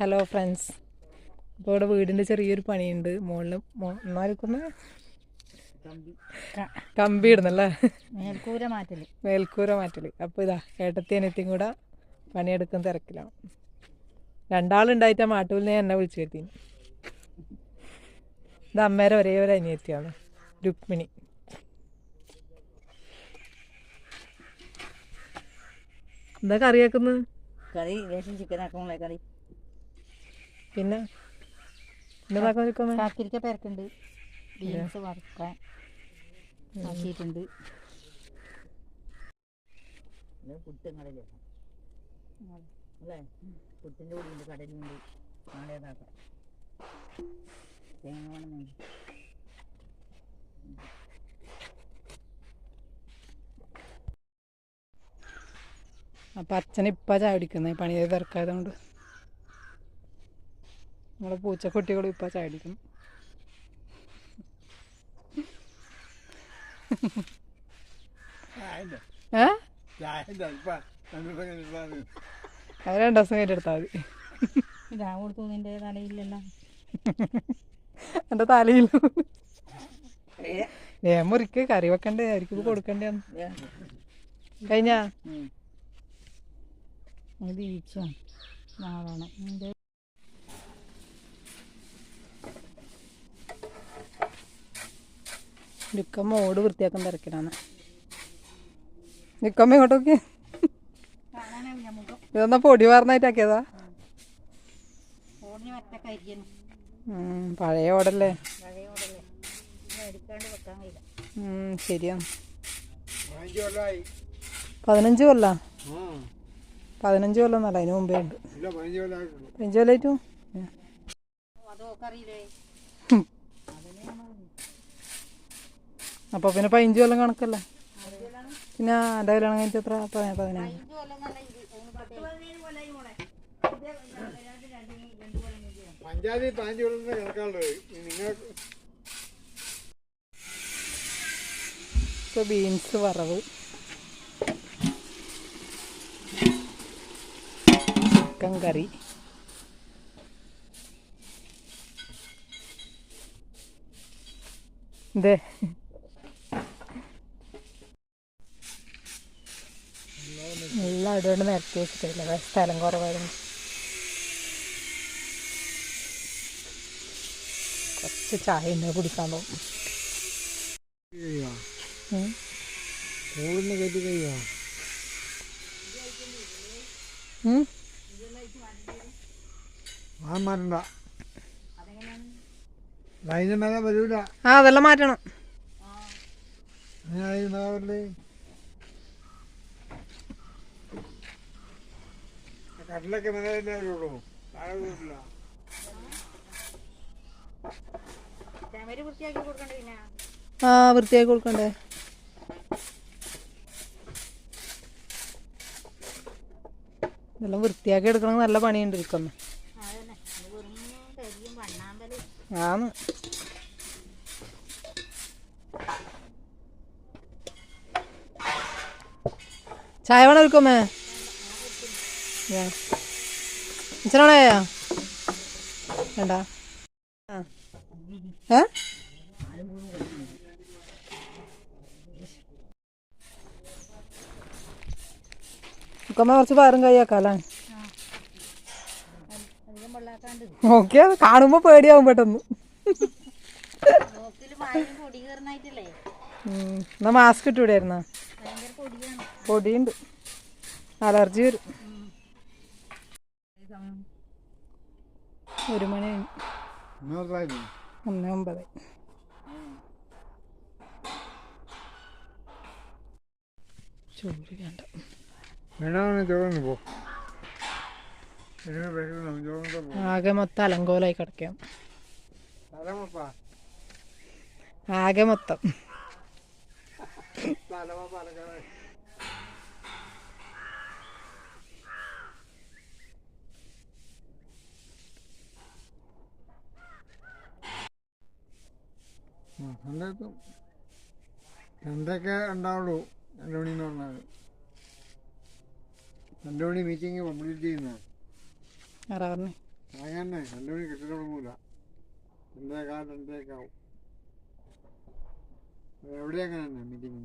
Hello friends ഇപ്പോൾ ഇവിടെ വീടിന്റെ ചെറിയൊരു പണിയുണ്ട്. മുകളിൽ ഒന്നായിരിക്കുന്ന കമ്പി ഇടുന്നല്ലേ? മേൽക്കൂര മാറ്റൽ. മേൽക്കൂര മാറ്റൽ. അപ്പോൾ ഇതാ ഏട്ടത്തി അനിയത്തിയും കൂടെ പണിയെടുക്കുന്ന തിരക്കിലാണ്. രണ്ടാളുണ്ടായിട്ട് ആ മാട്ടൂലിനെ എന്നെ വിളിച്ചു വരുത്തി ഇത് അമ്മേരെ ഒരേ ഒരു അനിയത്തിയാണ് രുക്മിണി. എന്താ കറിയാക്കുന്നത് കറി ചിക്കൻ ആക്കുമ്പോളെ കറി. പിന്നെ കാക്കിരിക്ക പേരക്കുണ്ട് ബീൻസ് വറുക്കാൻ ആക്കിയിട്ടുണ്ട്. പുട്ടും കടലും അല്ലേ പുട്ടിന്റെ കൂടിയുണ്ട് കടലുണ്ട് നാളെ അതാക്കാം തേങ്ങ വേണമെന്നുണ്ട് അപ്പം അച്ഛൻ ചായ കുടിക്കുന്നത് പണി ചെയ്ത് തിരക്കായതുകൊണ്ട് നമ്മളെ പൂച്ചക്കുട്ടികളും ഇപ്പം ചാടിക്കും ഏ? അത് രണ്ട് ദിവസം കഴിഞ്ഞെടുത്താൽ മതി. ഇതാ കൊടുത്തു നിന്റെ തലയില്ലല്ലോ എന്റെ തലയിൽ. ഏ? മുറിക്ക് കറി വെക്കണ്ടേ? അവർക്ക് കൊടുക്കണ്ടേ കഴിഞ്ഞാ? ഇത് ഈച്ചോ? നാളാണ്. ലുക്കമ്മ ഓട് വൃത്തിയാക്കാൻ തിരക്കിലാണ്. ലുക്കമ്മ ഇങ്ങോട്ടൊക്കെ. ഇതൊന്നാ പൊടി വാർന്നായിട്ടാക്കിയതാ പഴയ ഓടല്ലേ? ശരിയാണ്. പതിനഞ്ച് കൊല്ല? പതിനഞ്ച് കൊല്ലം എന്നല്ല അതിന് മുമ്പേ ഉണ്ട്. പതിനഞ്ച് കൊല്ലായിട്ടും അതോ അറിയില്ലേ അപ്പൊ പിന്നെ പതിനഞ്ച് കൊല്ലം കണക്കല്ലേ? പിന്നെ എന്റെ കല്യാണം കഴിഞ്ഞിട്ട് എത്ര? പതിനാ- പഞ്ചായത്തിൽ പതിനഞ്ച് കൊല്ലം നിങ്ങൾ ബീൻസ് വറവ്. Chicken curry. ഇതേ. എല്ലാം ഇടുകൊണ്ട് നിരത്തി വെച്ചിട്ടില്ല? സ്ഥലം കുറവായിരുന്നു. കുറച്ച് ചായ ഉണ്ട് കുടിക്കാൻ തോന്നും ആ അതെല്ലാം മാറ്റണം. കടലൊക്കെ മേലെ വരുള്ളൂ. താഴെ വരില്ല വൃത്തിയാക്കി കൊടുക്കണ്ടേ പിന്നെ? ആ വൃത്തിയാക്കി കൊടുക്കണ്ടേ. ഇതെല്ലാം വൃത്തിയാക്കി എടുക്കണ നല്ല പണിയുണ്ട് ഇരിക്കുന്നു. ആന്ന്. ചായ വേണം എടുക്കുമേ ഇച്ചനോണയാ വേണ്ട. ഏ? ഉക്കമ്മ കുറച്ച് പയറും കൈയാക്കാല്ലേ? നോക്കിയാ കാണുമ്പോ പേടിയാവും പെട്ടെന്ന്. എന്നാ മാസ്ക് പൊടിയാണ്. പൊടിയുണ്ട്. അലർജി വരും. ഒരു മണി ഒന്ന് ഒമ്പത് ചോറ് വേണ്ട. ആകെ മൊത്തം അലങ്കോലായി കിടക്കാം. ആകെ മൊത്തം. രണ്ടെത്തും രണ്ടൊക്കെ ഉണ്ടാവുള്ളൂ രണ്ട് മണിന്ന് പറഞ്ഞാൽ രണ്ട് മണി മീറ്റിംഗ് കംപ്ലീറ്റ് ചെയ്യുന്ന. അങ്ങനെ രണ്ടു മണി കെട്ടിട തുടങ്ങൂല. രണ്ടേക്കാൽ രണ്ടേക്കാവും എവിടെ അങ്ങനെ തന്നെ മീറ്റിംഗ്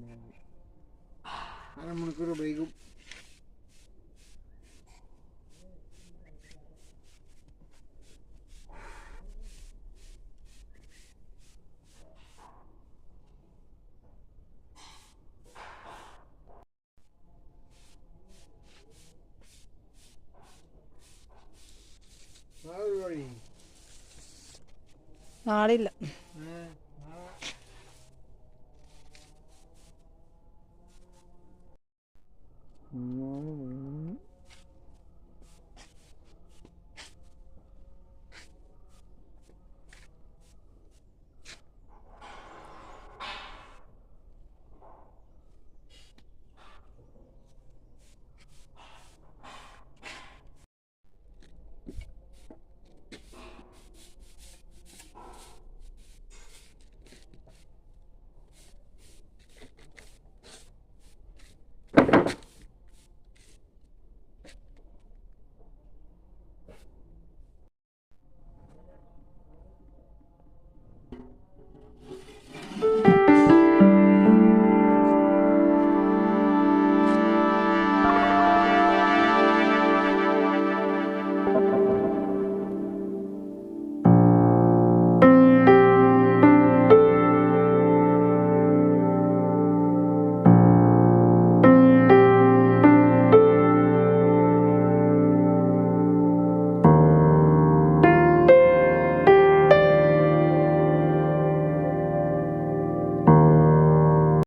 അരമണിക്കൂർ വൈകും നാളെ ഒരു വഴി നാളില്ല